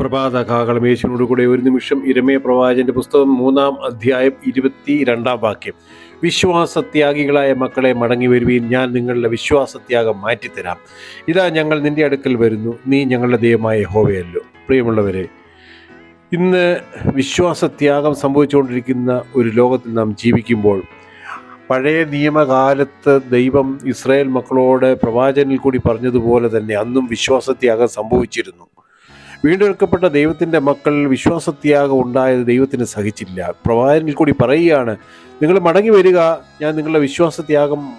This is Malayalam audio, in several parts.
പ്രഭാത കാകളം യേശുവിനോട് കൂടെ ഒരു നിമിഷം ഇരമയ പ്രവാചന്റെ പുസ്തകം മൂന്നാം അധ്യായം ഇരുപത്തി രണ്ടാം വാക്യം. വിശ്വാസത്യാഗികളായ മക്കളെ മടങ്ങി വരുവീൻ ഞാൻ നിങ്ങളുടെ വിശ്വാസത്യാഗം മാറ്റിത്തരാം. ഇതാ ഞങ്ങൾ നിന്റെ അടുക്കൽ വരുന്നു നീ ഞങ്ങളുടെ ദൈവമായ ഹോവയല്ലോ പ്രിയമുള്ളവരെ ഇന്ന് വിശ്വാസത്യാഗം സംഭവിച്ചുകൊണ്ടിരിക്കുന്ന ഒരു ലോകത്തിൽ നാം ജീവിക്കുമ്പോൾ പഴയ നിയമകാലത്ത് ദൈവം ഇസ്രായേൽ മക്കളോട് പ്രവാചനിൽ കൂടി പറഞ്ഞതുപോലെ തന്നെ അന്നും വിശ്വാസത്യാഗം സംഭവിച്ചിരുന്നു. വീണ്ടെടുക്കപ്പെട്ട ദൈവത്തിന്റെ മക്കൾ വിശ്വാസത്യാഗം ഉണ്ടായത് ദൈവത്തിന് സഹിച്ചില്ല. പ്രവാചനിൽ കൂടി പറയുകയാണ് നിങ്ങൾ മടങ്ങി വരിക ഞാൻ നിങ്ങളുടെ വിശ്വാസത്യാഗം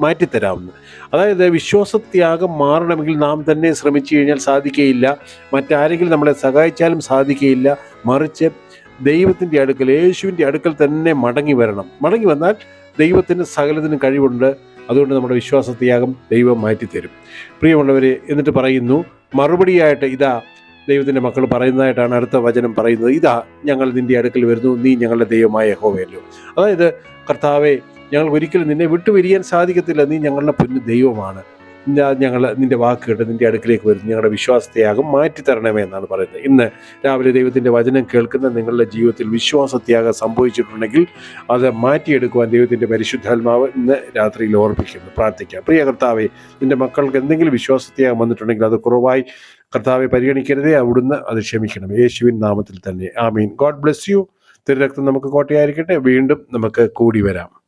മാറ്റിത്തരാമെന്ന്. അതായത് വിശ്വാസത്യാഗം മാറണമെങ്കിൽ നാം തന്നെ ശ്രമിച്ചു കഴിഞ്ഞാൽ സാധിക്കുകയില്ല. മറ്റാരെങ്കിലും നമ്മളെ സഹായിച്ചാലും സാധിക്കുകയില്ല. മറിച്ച് ദൈവത്തിന്റെ അടുക്കൽ യേശുവിന്റെ അടുക്കൽ തന്നെ മടങ്ങി വരണം. മടങ്ങി വന്നാൽ ദൈവത്തിന് സകലത്തിനും കഴിവുണ്ട്. അതുകൊണ്ട് നമ്മുടെ വിശ്വാസത്യാഗം ദൈവം മാറ്റിത്തരും. പ്രിയമുള്ളവരെ എന്നിട്ട് പറയുന്നു മറുപടിയായിട്ട് ഇതാ ദൈവത്തിന്റെ മക്കൾ പറയുന്നതായിട്ടാണ് അടുത്ത വചനം പറയുന്നത്. ഇതാ ഞങ്ങൾ നിന്റെ അടുക്കൽ വരുന്നു. നീ ഞങ്ങളുടെ ദൈവമായ ഹോവയല്ലോ അതായത് കർത്താവെ ഞങ്ങൾ ഒരിക്കലും നിന്നെ വിട്ടുപിരിയാൻ സാധിക്കത്തില്ല. നീ ഞങ്ങളുടെ പൊന്നു ദൈവമാണ്. ഞങ്ങൾ നിന്റെ വാക്ക് കേട്ട് നിന്റെ അടുക്കിലേക്ക് വരുന്നു. ഞങ്ങളുടെ വിശ്വാസത്യാഗം മാറ്റിത്തരണമേ എന്നാണ് പറയുന്നത്. ഇന്ന് രാവിലെ ദൈവത്തിന്റെ വചനം കേൾക്കുന്ന നിങ്ങളുടെ ജീവിതത്തിൽ വിശ്വാസത്യാഗം സംഭവിച്ചിട്ടുണ്ടെങ്കിൽ അത് മാറ്റിയെടുക്കുവാൻ ദൈവത്തിന്റെ പരിശുദ്ധാത്മാവ് ഇന്ന് രാത്രിയിൽ ഓർപ്പിക്കുന്നു. പ്രാർത്ഥിക്കാം. പ്രിയ കർത്താവെ നിന്റെ മക്കൾക്ക് എന്തെങ്കിലും വിശ്വാസത്യാഗം വന്നിട്ടുണ്ടെങ്കിൽ അത് കുറവായി കർത്താവെ പരിഗണിക്കരുതേ. അവിടുന്ന് അത് ക്ഷമിക്കണം. യേശുവിൻ നാമത്തിൽ തന്നെ. ആമീൻ. God bless you. തിരുരക്തം നമുക്ക് കോട്ടയായിരിക്കട്ടെ. വീണ്ടും നമുക്ക് കൂടി വരാം.